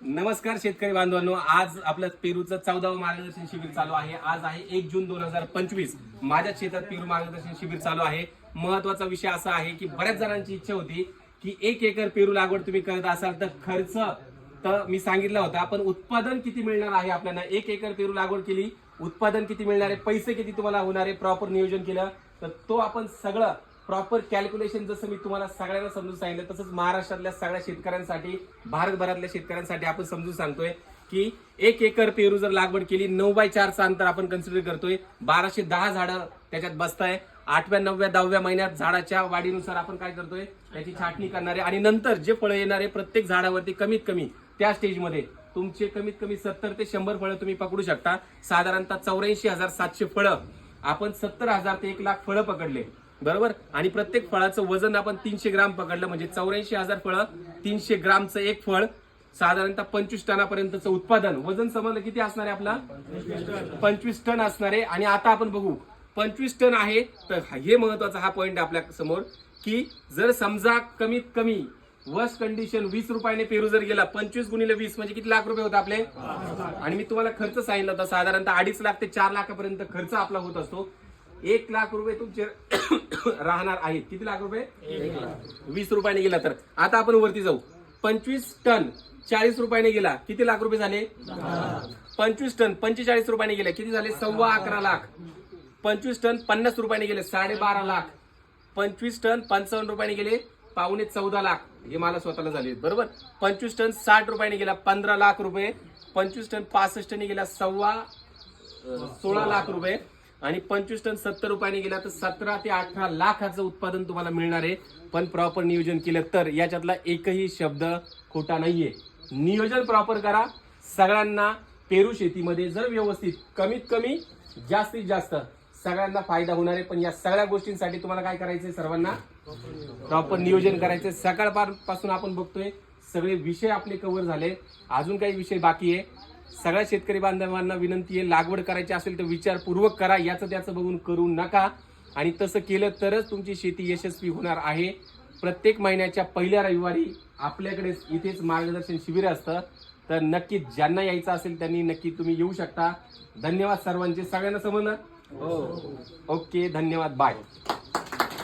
नमस्कार शेतकरी बांधवांनो आज आपलं पेरूचं चौदावं मार्गदर्शन शिबिर चालू आहे. आज आहे एक जून दोन हजार पंचवीस. माझ्या शेतात पेरू मार्गदर्शन शिबिर चालू आहे. महत्त्वाचा विषय असा आहे की बऱ्याच जणांची इच्छा होती की एक एकर पेरू लागवड तुम्ही करत असाल तर खर्च तर मी सांगितला होता पण उत्पादन किती मिळणार आहे आपल्याला? एक एकर पेरू लागवड केली उत्पादन किती मिळणार आहे? पैसे किती तुम्हाला होणार आहे? प्रॉपर नियोजन केलं तर तो आपण सगळं प्रॉपर कॅल्क्युलेशन जसं मी तुम्हाला सगळ्यांना समजून सांगितलं तसंच महाराष्ट्रातल्या सगळ्या शेतकऱ्यांसाठी भारतभरातल्या शेतकऱ्यांसाठी आपण समजून सांगतोय की एक एकर पेरू जर लागवड केली नऊ बाय चारचं अंतर आपण कन्सिडर करतोय. बाराशे दहा झाडं त्याच्यात बसताय. आठव्या नवव्या दहाव्या महिन्यात झाडाच्या वाढीनुसार आपण काय करतोय? त्याची छाटणी करणार आहे आणि नंतर जे फळं येणार आहे प्रत्येक झाडावरती कमीत कमी त्या स्टेजमध्ये तुमचे कमीत कमी सत्तर ते शंभर फळं तुम्ही पकडू शकता. साधारणतः चौऱ्याऐंशी हजार सातशे फळं. आपण सत्तर हजार ते एक लाख फळं पकडले. बरोबर? आणि प्रत्येक फळाचं वजन आपण तीनशे ग्राम पकडलं म्हणजे चौऱ्याऐंशी हजार फळं तीनशे ग्रामचं एक फळ साधारणतः पंचवीस टनापर्यंतचं उत्पादन. वजन समजलं किती असणार आहे आपला? पंचवीस टन असणार आहे. आणि आता आपण बघू पंचवीस टन आहे तर हे महत्त्वाचा हा पॉईंट आपल्यासमोर की जर समजा कमीत कमी वस कंडिशन वीस रुपयाने पेरू जर गेला पंचवीस गुणिले वीस म्हणजे किती लाख रुपये होते आपले? आणि मी तुम्हाला खर्च सांगितला होता साधारणतः अडीच लाख ते चार लाखापर्यंत खर्च आपला होत असतो. एक लाख रुपये तुमचे राहणार आहेत. किती लाख रुपये? वीस रुपयाने गेला तर. आता आपण वरती जाऊ. पंचवीस टन चाळीस रुपयाने गेला. किती लाख रुपये झाले? पंचवीस टन पंचेचाळीस रुपयाने गेले. किती झाले? सव्वा अकरा लाख. पंचवीस टन पन्नास रुपयाने गेले. साडेबारा लाख. पंचवीस टन पंचावन्न रुपयाने गेले. पावणे चौदा लाख. हे मला स्वतःला झाले. बरोबर? पंचवीस टन साठ रुपयाने गेला. पंधरा लाख रुपये. पंचवीस टन पासष्ट ने गेला. सव्वा सोळा लाख रुपये. आणि पंचवीस टन सत्तर रुपयाने गेला तर सतरा ते अठरा लाखाचं उत्पादन तुम्हाला मिळणार आहे. पण प्रॉपर नियोजन केलं तर याच्यातला एकही शब्द खोटा नाहीये. नियोजन प्रॉपर करा. सगळ्यांना पेरू शेतीमध्ये जर व्यवस्थित कमीत कमी जास्तीत जास्त सगळ्यांना फायदा होणार आहे. पण या सगळ्या गोष्टींसाठी तुम्हाला काय करायचंय सर्वांना? प्रॉपर नियोजन करायचंय. सकाळपासून आपण बघतोय सगळे विषय आपले कव्हर झाले. अजून काही विषय बाकी आहे. सगळ्या शेतकरी बांधवांना विनंती आहे लागवड करायची असेल तर विचारपूर्वक करा याचं त्याचं बघून करू नका. आणि तसं केलं तरच तुमची शेती यशस्वी होणार आहे. प्रत्येक महिन्याच्या पहिल्या रविवारी आपल्याकडे इथेच मार्गदर्शन शिबिर असतं. तर नक्की ज्यांना यायचं असेल त्यांनी नक्की तुम्ही येऊ शकता. धन्यवाद सर्वांचे सगळ्यांना समजलं? ओके धन्यवाद बाय.